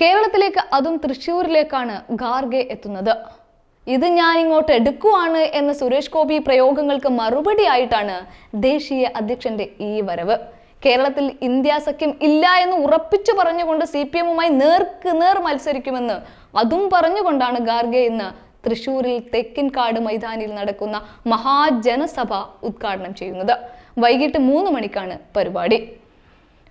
കേരളത്തിലേക്ക് അതും തൃശ്ശൂരിലേക്കാണ് ഗാർഗെ എത്തുന്നത്. ഇത് ഞാൻ ഇങ്ങോട്ട് എടുക്കുവാണ് എന്ന സുരേഷ് ഗോപി പ്രയോഗങ്ങൾക്ക് മറുപടിയായിട്ടാണ് ദേശീയ അധ്യക്ഷന്റെ ഈ വരവ്. കേരളത്തിൽ ഇന്ത്യ സഖ്യം ഇല്ല എന്ന് ഉറപ്പിച്ചു പറഞ്ഞുകൊണ്ട് സി പി എമ്മുമായി നേർക്ക് നേർ മത്സരിക്കുമെന്ന് അതും പറഞ്ഞുകൊണ്ടാണ് ഖാർഗെ ഇന്ന് തൃശൂരിൽ തെക്കിൻകാട് മൈതാനിൽ നടക്കുന്ന മഹാജനസഭ ഉദ്ഘാടനം ചെയ്യുന്നത്. വൈകിട്ട് മൂന്ന് മണിക്കാണ് പരിപാടി.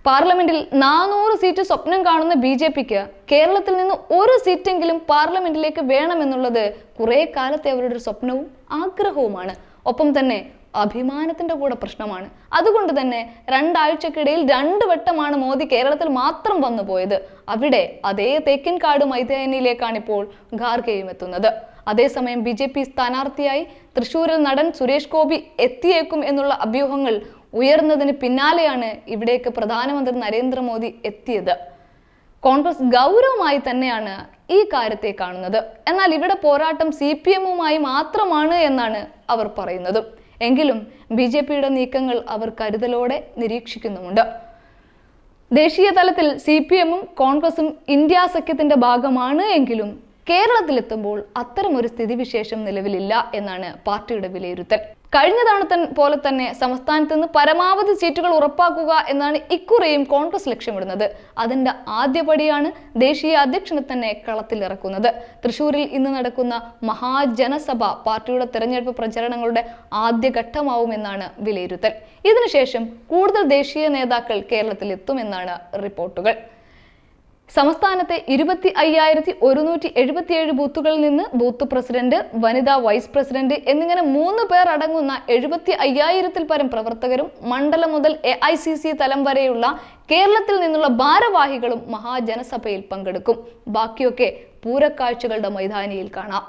പാർലമെന്റിൽ നാനൂറ് സീറ്റ് സ്വപ്നം കാണുന്ന ബി ജെ പിക്ക് കേരളത്തിൽ നിന്ന് ഒരു സീറ്റെങ്കിലും പാർലമെന്റിലേക്ക് വേണമെന്നുള്ളത് കുറെ കാലത്തെ അവരുടെ ഒരു സ്വപ്നവും ആഗ്രഹവുമാണ്. ഒപ്പം തന്നെ അഭിമാനത്തിന്റെ കൂടെ പ്രശ്നമാണ്. അതുകൊണ്ട് തന്നെ രണ്ടാഴ്ചക്കിടയിൽ രണ്ട് വട്ടമാണ് മോദി കേരളത്തിൽ മാത്രം വന്നു പോയത്. അവിടെ അതേ തേക്കിൻകാട് മൈതാനിയിലേക്കാണ് ഇപ്പോൾ ഖാർഗെയും എത്തുന്നത്. അതേസമയം ബി ജെ പി സ്ഥാനാർത്ഥിയായി തൃശൂരിൽ നടൻ സുരേഷ് ഗോപി എത്തിയേക്കും എന്നുള്ള അഭ്യൂഹങ്ങൾ ഉയർന്നതിന് പിന്നാലെയാണ് ഇവിടേക്ക് പ്രധാനമന്ത്രി നരേന്ദ്രമോദി എത്തിയത്. കോൺഗ്രസ് ഗൗരവമായി തന്നെയാണ് ഈ കാര്യത്തെ കാണുന്നത്. എന്നാൽ ഇവിടെ പോരാട്ടം സി പി എമ്മുമായി മാത്രമാണ് എന്നാണ് അവർ പറയുന്നത്. എങ്കിലും ബി ജെ പിയുടെ നീക്കങ്ങൾ അവർ കരുതലോടെ നിരീക്ഷിക്കുന്നുമുണ്ട്. ദേശീയ തലത്തിൽ സി പി എമ്മും കോൺഗ്രസും ഇന്ത്യ സഖ്യത്തിന്റെ ഭാഗമാണ് എങ്കിലും കേരളത്തിലെത്തുമ്പോൾ അത്തരമൊരു സ്ഥിതിവിശേഷം നിലവിലില്ല എന്നാണ് പാർട്ടിയുടെ വിലയിരുത്തൽ. കഴിഞ്ഞ തവണ പോലെ തന്നെ സംസ്ഥാനത്ത് നിന്ന് പരമാവധി സീറ്റുകൾ ഉറപ്പാക്കുക എന്നാണ് ഇക്കുറിയും കോൺഗ്രസ് ലക്ഷ്യമിടുന്നത്. അതിന്റെ ആദ്യപടിയാണ് ദേശീയ അധ്യക്ഷനെ തന്നെ കളത്തിലിറക്കുന്നത്. തൃശൂരിൽ ഇന്ന് നടക്കുന്ന മഹാജനസഭ പാർട്ടിയുടെ തെരഞ്ഞെടുപ്പ് പ്രചരണങ്ങളുടെ ആദ്യഘട്ടമാവുമെന്നാണ് വിലയിരുത്തൽ. ഇതിനുശേഷം കൂടുതൽ ദേശീയ നേതാക്കൾ കേരളത്തിൽ എത്തുമെന്നാണ് റിപ്പോർട്ടുകൾ. സംസ്ഥാനത്തെ ഇരുപത്തി അയ്യായിരത്തി ഒരുന്നൂറ്റി എഴുപത്തിയേഴ് ബൂത്തുകളിൽ നിന്ന് ബൂത്ത് പ്രസിഡന്റ് വനിതാ വൈസ് പ്രസിഡന്റ് എന്നിങ്ങനെ മൂന്ന് പേർ അടങ്ങുന്ന എഴുപത്തി അയ്യായിരത്തിൽ പരം പ്രവർത്തകരും മണ്ഡലം മുതൽ എ ഐ സി സി തലം വരെയുള്ള കേരളത്തിൽ നിന്നുള്ള ഭാരവാഹികളും മഹാജനസഭയിൽ പങ്കെടുക്കും. ബാക്കിയൊക്കെ പൂരക്കാഴ്ചകളുടെ മൈതാനിയിൽ കാണാം.